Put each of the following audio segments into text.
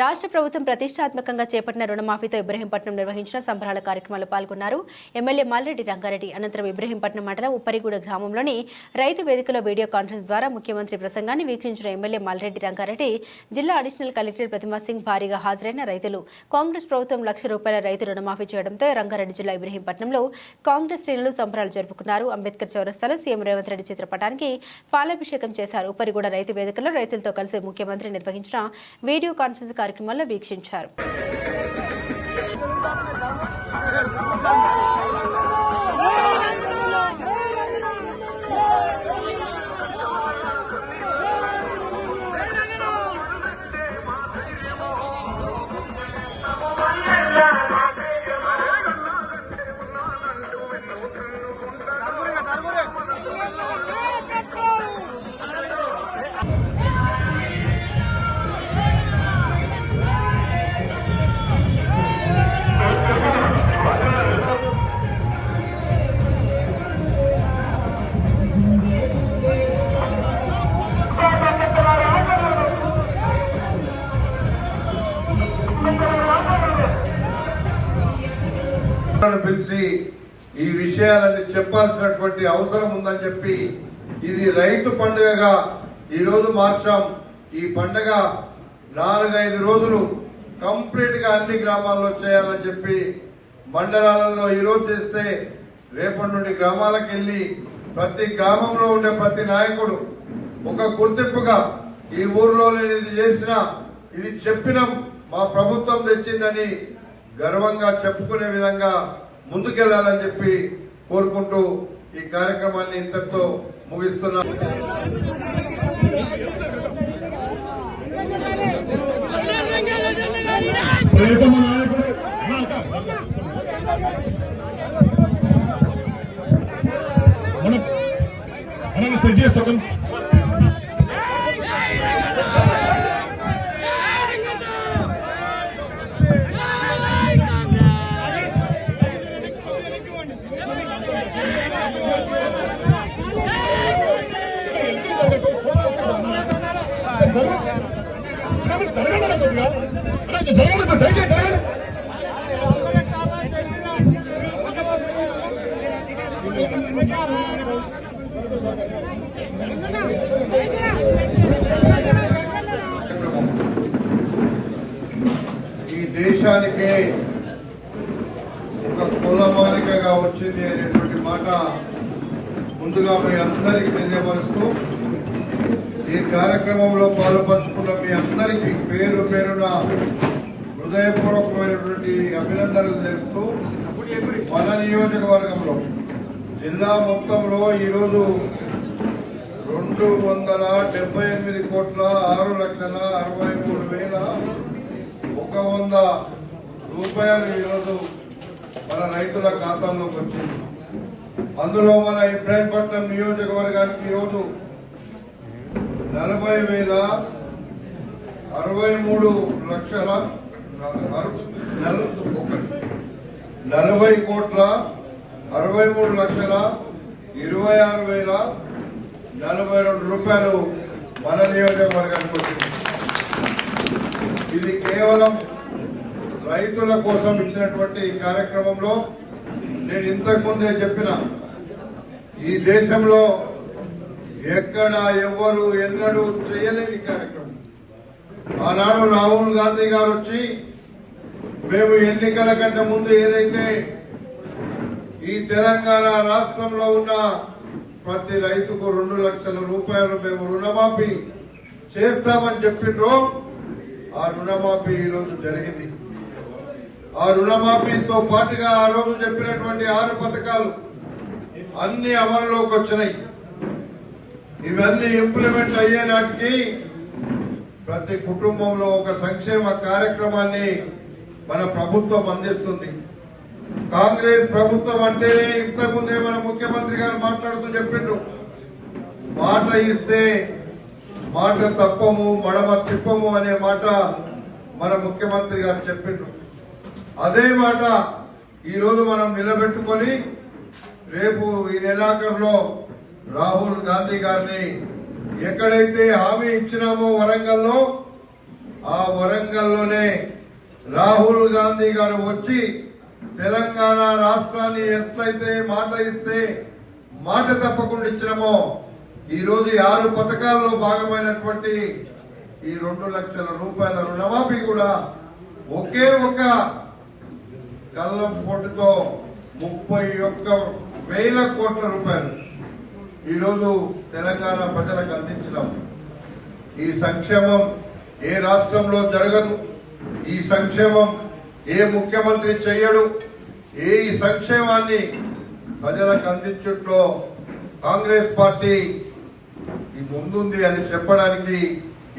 రాష్ట్ర ప్రభుత్వం ప్రతిష్టాత్మకంగా చేపట్టిన రుణమాఫీతో ఇబ్రహీంపట్నం నిర్వహించిన సంబరాల కార్యక్రమాల్లో పాల్గొన్నారు. ఎమ్మెల్యే మల్రెడ్డి రంగారెడ్డి అనంతరం ఇబ్రహీంపట్నం మండలం ఉప్పరిగూడ గ్రామంలోని రైతు వేదికలో వీడియో కాన్ఫరెన్స్ ద్వారా ముఖ్యమంత్రి ప్రసంగాన్ని వీక్షించిన ఎమ్మెల్యే మల్రెడ్డి రంగారెడ్డి జిల్లా అడిషనల్ కలెక్టర్ ప్రతిమా సింగ్ భారీగా హాజరైన రైతులు. కాంగ్రెస్ ప్రభుత్వం లక్ష రూపాయల రైతు రుణమాఫీ చేయడంతో రంగారెడ్డి జిల్లా ఇబ్రహీంపట్నంలో కాంగ్రెస్ శ్రేణులు సంబరాలు జరుపుకున్నారు. అంబేద్కర్ చౌరస్తాలో సీఎం రేవంత్ రెడ్డి చిత్రపటానికి పాలాభిషేకం చేశారు. ఉప్పరిగూడ రైతు వేదికలో రైతులతో కలిసి ముఖ్యమంత్రి నిర్వహించిన వీడియో కాన్ఫరెన్స్ కార్యక్రమాల్లో వీక్షించారు. పిలిచి ఈ విషయాలన్నీ చెప్పాల్సినటువంటి అవసరం ఉందని చెప్పి ఇది రైతు పండుగగా ఈ రోజు మార్చాం. ఈ పండుగ నాలుగైదు రోజులు కంప్లీట్గా అన్ని గ్రామాల్లో చేయాలని చెప్పి మండలాలలో ఈరోజు చేస్తే రేపటి నుండి గ్రామాలకు వెళ్ళి ప్రతి గ్రామంలో ఉండే ప్రతి నాయకుడు ఒక గుర్తింపుగా ఈ ఊర్లో నేను ఇది చేసిన ఇది చెప్పినాం మా ప్రభుత్వం తెచ్చిందని గర్వంగా చెప్పుకునే విధంగా ముందుకెళ్ళాలని చెప్పి కోరుకుంటూ ఈ కార్యక్రమాన్ని ఇంతటితో ముగిస్తున్నా. మనం మనకి సెట్ చేస్తాం జరగండి జరగండి దయచేసి జరగండి ఈ దేశానికి ఒక కులమాలికగా వచ్చింది అనేటువంటి మాట ముందుగా మీ అందరికీ తెలియపరుస్తూ ఈ కార్యక్రమంలో పాలుపంచుకున్న మీ అందరికీ పేరు పేరున హృదయపూర్వకమైనటువంటి అభినందనలు తెలుపుతూ మన నియోజకవర్గంలో జిల్లా మొత్తంలో ఈరోజు రెండు వందల డెబ్బై ఎనిమిది కోట్ల ఆరు లక్షల అరవై మూడు వేల ఒక వంద రూపాయలు ఈరోజు మన రైతుల ఖాతాల్లోకి వచ్చింది. అందులో మన ఇబ్రాహీంపట్నం నియోజకవర్గానికి ఈరోజు నలభై వేల అరవై మూడు లక్షల నలభై కోట్ల అరవై మూడు లక్షల ఇరవై ఆరు వేల నలభై రెండు రూపాయలు మన నియోజకవర్గానికి వచ్చింది. ఇది కేవలం రైతుల కోసం ఇచ్చినటువంటి కార్యక్రమంలో నేను ఇంతకు ముందే చెప్పిన ఈ దేశంలో ఎక్కడ ఎవ్వరు ఎన్నడూ చేయలేని కార్యక్రమం. ఆనాడు రాహుల్ గాంధీ గారు వచ్చి మేము ఎన్నికల కంటే ముందు ఏదైతే ఈ తెలంగాణ రాష్ట్రంలో ఉన్న ప్రతి రైతుకు రెండు లక్షల రూపాయలు మేము రుణమాఫీ చేస్తామని చెప్పిండ్రో ఆ రుణమాఫీ ఈ రోజు జరిగింది. ఆ రుణమాఫీతో పాటుగా ఆ రోజు చెప్పినటువంటి ఆరు పథకాలు అన్ని అమలులోకి వచ్చినాయి. ఇవన్నీ ఇంప్లిమెంట్ అయ్యే నాటికి ప్రతి కుటుంబంలో ఒక సంక్షేమ కార్యక్రమాన్ని మన ప్రభుత్వం అందిస్తుంది. కాంగ్రెస్ ప్రభుత్వం అంటేనే ఇంతకుముందే మన ముఖ్యమంత్రి గారు మాట్లాడుతూ చెప్పిండ్రు. మాట ఇస్తే మాట తప్పము మడమ తిప్పము అనే మాట మన ముఖ్యమంత్రి గారు చెప్పిండ్రు. అదే మాట ఈరోజు మనం నిలబెట్టుకొని రేపు ఈ నెలాఖరులో రాహుల్ గాంధీ గారిని ఎక్కడైతే హామీ ఇచ్చినామో వరంగల్లో ఆ వరంగల్లోనే రాహుల్ గాంధీ గారు వచ్చి తెలంగాణ రాష్ట్రాన్ని ఎట్లయితే మాట ఇస్తే మాట తప్పకుండా ఇచ్చినామో ఈరోజు ఆరు పథకాల్లో భాగమైనటువంటి ఈ రెండు లక్షల రూపాయల రుణమాఫీ కూడా ఒకే ఒక కళ్ళం పోటుతో ముప్పై ఒక్క వేల కోట్ల రూపాయలు. ఈరోజు తెలంగాణ ప్రజలకు అందించినాం. ఈ సంక్షేమం ఏ రాష్ట్రంలో జరగదు. ఈ సంక్షేమం ఏ ముఖ్యమంత్రి చేయడు. ఏ ఈ సంక్షేమాన్ని ప్రజలకు అందించుట్లో కాంగ్రెస్ పార్టీ ముందుంది అని చెప్పడానికి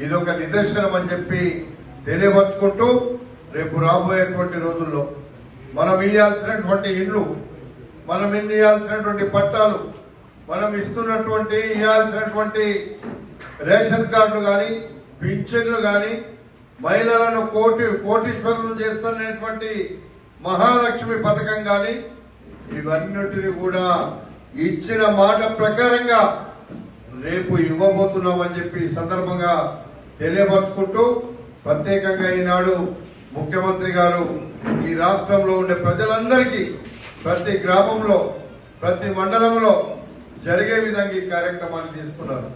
ఇదొక నిదర్శనం అని చెప్పి తెలియపరుచుకుంటూ రేపు రాబోయేటువంటి రోజుల్లో మనం ఇవ్వాల్సినటువంటి ఇండ్లు మనం ఇన్ని ఇవ్వాల్సినటువంటి పట్టాలు మనం ఇస్తున్నటువంటి ఇవ్వాల్సినటువంటి రేషన్ కార్డులు కానీ పింఛన్లు కానీ మహిళలను కోటి కోటీశ్వరులను చేస్తున్నటువంటి మహాలక్ష్మి పథకం కానీ ఇవన్నిటిని కూడా ఇచ్చిన మాట ప్రకారంగా రేపు ఇవ్వబోతున్నామని చెప్పి సందర్భంగా తెలియపరుచుకుంటూ ప్రత్యేకంగా ఈనాడు ముఖ్యమంత్రి గారు ఈ రాష్ట్రంలో ఉండే ప్రజలందరికీ ప్రతి గ్రామంలో ప్రతి మండలంలో జరిగే విధంగా ఈ కార్యక్రమాన్ని తీసుకున్నారు.